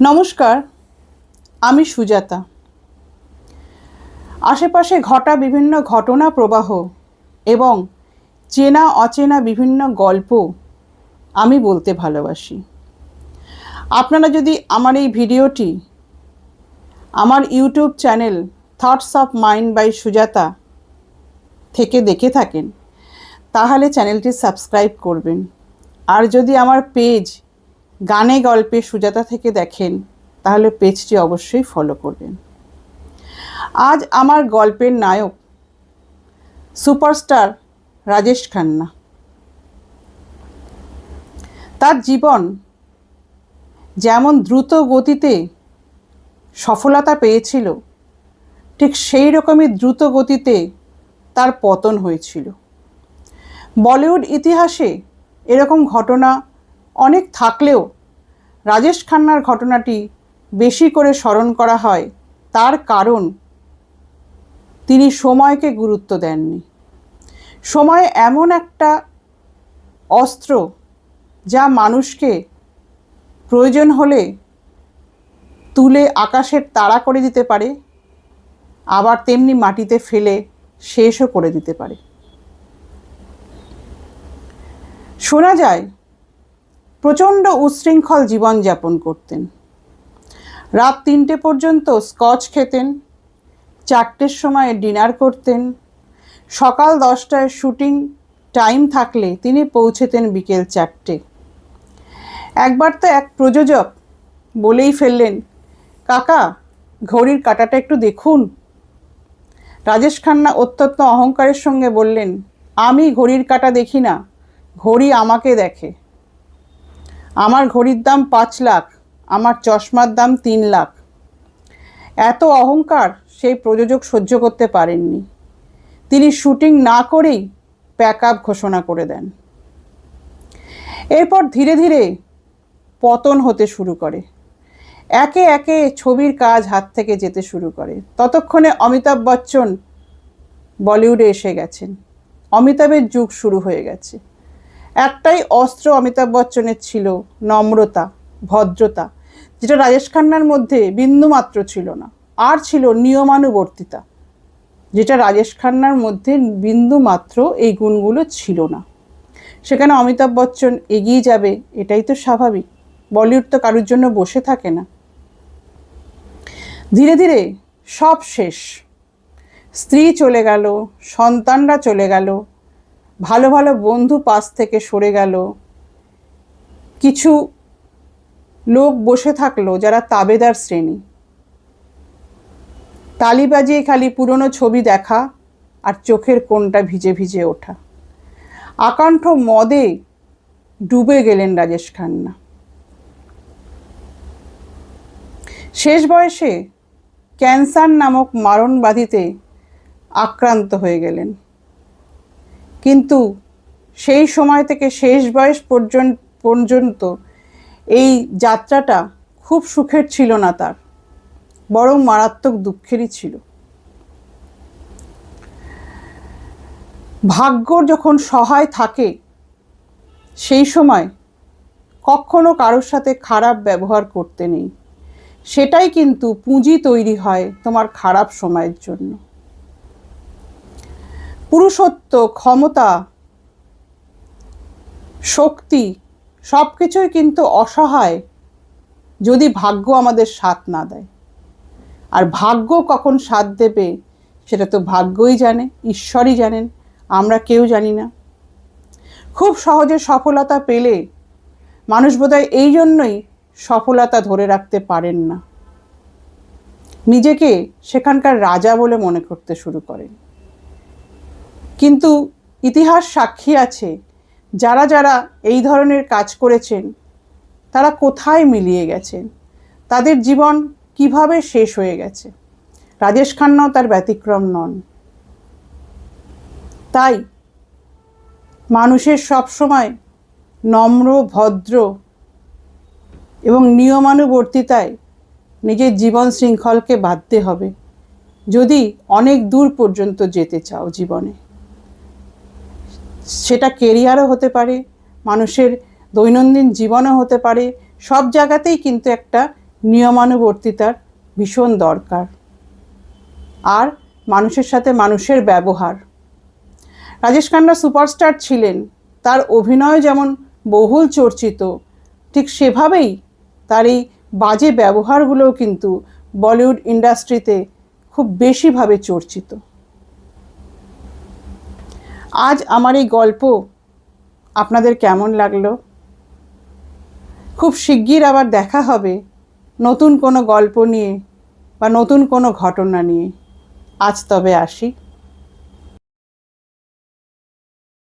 নমস্কার, আমি সুজাতা। আশেপাশে ঘটা বিভিন্ন ঘটনা প্রবাহ এবং চেনা অচেনা বিভিন্ন গল্প আমি বলতে ভালোবাসি। আপনারা যদি আমার এই ভিডিওটি, আমার YouTube channel Thoughts of Mind by Sujata থেকে দেখে থাকেন, তাহলে চ্যানেলটি সাবস্ক্রাইব করবেন। আর যদি আমার পেজ গানে গল্পে সুজাতা থেকে দেখেন, তাহলে পেজটি অবশ্যই ফলো করবেন। আজ আমার গল্পের নায়ক সুপারস্টার রাজেশ খান্না। তার জীবন যেমন দ্রুত গতিতে সফলতা পেয়েছিল, ঠিক সেই রকমই দ্রুত গতিতে তার পতন হয়েছিল। বলিউড ইতিহাসে এরকম ঘটনা অনেক থাকলেও রাজেশ খান্নার ঘটনাটি বেশি করে স্মরণ করা হয় তার কারণ তিনি সময়কে গুরুত্ব দেননি। সময় এমন একটা অস্ত্র যা মানুষকে প্রয়োজন হলে তুলে আকাশের তাড়া করে দিতে পারে, আবার তেমনি মাটিতে ফেলে শেষও করে দিতে পারে। শোনা যায় প্রচণ্ড উচ্ছৃঙ্খল জীবনযাপন করতেন। রাত তিনটে পর্যন্ত স্কচ খেতেন, চারটের সময় ডিনার করতেন, সকাল দশটায় শুটিং টাইম থাকলে তিনি পৌঁছেতেন বিকেল চারটে। একবার তো এক প্রযোজক বলেই ফেললেন, কাকা, ঘড়ির কাঁটাটা একটু দেখুন। রাজেশ খান্না অত্যন্ত অহংকারের সঙ্গে বললেন, আমি ঘড়ির কাঁটা দেখি না, ঘড়ি আমাকে দেখে। আমার ঘড়ির দাম পাঁচ লাখ, আমার চশমার দাম তিন লাখ। এত অহংকার সেই প্রযোজক সহ্য করতে পারেননি। তিনি শুটিং না করেই প্যাক আপ ঘোষণা করে দেন। এরপর ধীরে ধীরে পতন হতে শুরু করে। একে একে ছবির কাজ হাত থেকে যেতে শুরু করে। ততক্ষণে অমিতাভ বচ্চন বলিউডে এসে গেছেন। অমিতাভের যুগ শুরু হয়ে গেছে। একটাই অস্ত্র অমিতাভ বচ্চনের ছিল, নম্রতা, ভদ্রতা, যেটা রাজেশ খান্নার মধ্যে বিন্দুমাত্র ছিল না। আর ছিল নিয়মানুবর্তিতা, যেটা রাজেশ খান্নার মধ্যে বিন্দুমাত্র এই গুণগুলো ছিল না। সেখানে অমিতাভ বচ্চন এগিয়ে যাবে, এটাই তো স্বাভাবিক। বলিউড তো কারোর জন্য বসে থাকে না। ধীরে ধীরে সব শেষ। স্ত্রী চলে গেল, সন্তানরা চলে গেল ভালো ভালো বন্ধু পাশ থেকে সরে গেল। কিছু লোক বসে থাকল যারা তাবেদার শ্রেণি। তালি বাজিয়ে খালি পুরনো ছবি দেখা আর চোখের কোণটা ভিজে ভিজে ওঠা। আকাণ্ঠ মদে ডুবে গেলেন রাজেশ খান্না। শেষ বয়সে ক্যান্সার নামক মারণ ব্যাধিতে আক্রান্ত হয়ে গেলেন। কিন্তু সেই সময় থেকে শেষ বয়স পর্যন্ত পর্যন্ত এই যাত্রাটা খুব সুখের ছিল না তার, বরং মারাত্মক দুঃখেরই ছিল। ভাগ্য যখন সহায় থাকে, সেই সময় কখনো কারোর সাথে খারাপ ব্যবহার করতে নেই। সেটাই কিন্তু পুঁজি তৈরি হয় তোমার খারাপ সময়ের জন্য। পুরুষত্ব, ক্ষমতা, শক্তি সব কিছুই কিন্তু অসহায় যদি ভাগ্য আমাদের সাথ না দেয়। আর ভাগ্য কখন সাথ দেবে সেটা তো ভাগ্যই জানে, ঈশ্বরই জানেন, আমরা কেউ জানি না। খুব সহজে সফলতা পেলে মানুষ বোধহয় এই জন্যই সফলতা ধরে রাখতে পারেন না। নিজেকে সেখানকার রাজা বলে মনে করতে শুরু করেন। কিন্তু ইতিহাস সাক্ষী আছে, যারা যারা এই ধরনের কাজ করেছেন, তারা কোথায় মিলিয়ে গেছেন? তাদের জীবন কীভাবে শেষ হয়ে গেছে? রাজেশ খান্নাও তার ব্যতিক্রম নন। তাই মানুষের সবসময় নম্র, ভদ্র এবং নিয়মানুবর্তিতায় নিজের জীবন শৃঙ্খলকে বাঁধতে হবে, যদি অনেক দূর পর্যন্ত যেতে চাও জীবনে। সেটা কেরিয়ারও হতে পারে, মানুষের দৈনন্দিন জীবনও হতে পারে, সব জায়গাতেই কিন্তু একটা নিয়মানুবর্তিতার ভীষণ দরকার। আর মানুষের সাথে মানুষের ব্যবহার। রাজেশ খান্না সুপারস্টার ছিলেন, তার অভিনয় যেমন বহুল চর্চিত, ঠিক সেভাবেই তার এই বাজে ব্যবহারগুলোও কিন্তু বলিউড ইন্ডাস্ট্রিতে খুব বেশিভাবে চর্চিত। আজ আমার এই গল্প আপনাদের কেমন লাগল? খুব শিগগির আবার দেখা হবে নতুন কোনো গল্প নিয়ে বা নতুন কোনো ঘটনা নিয়ে। আজ তবে আসি।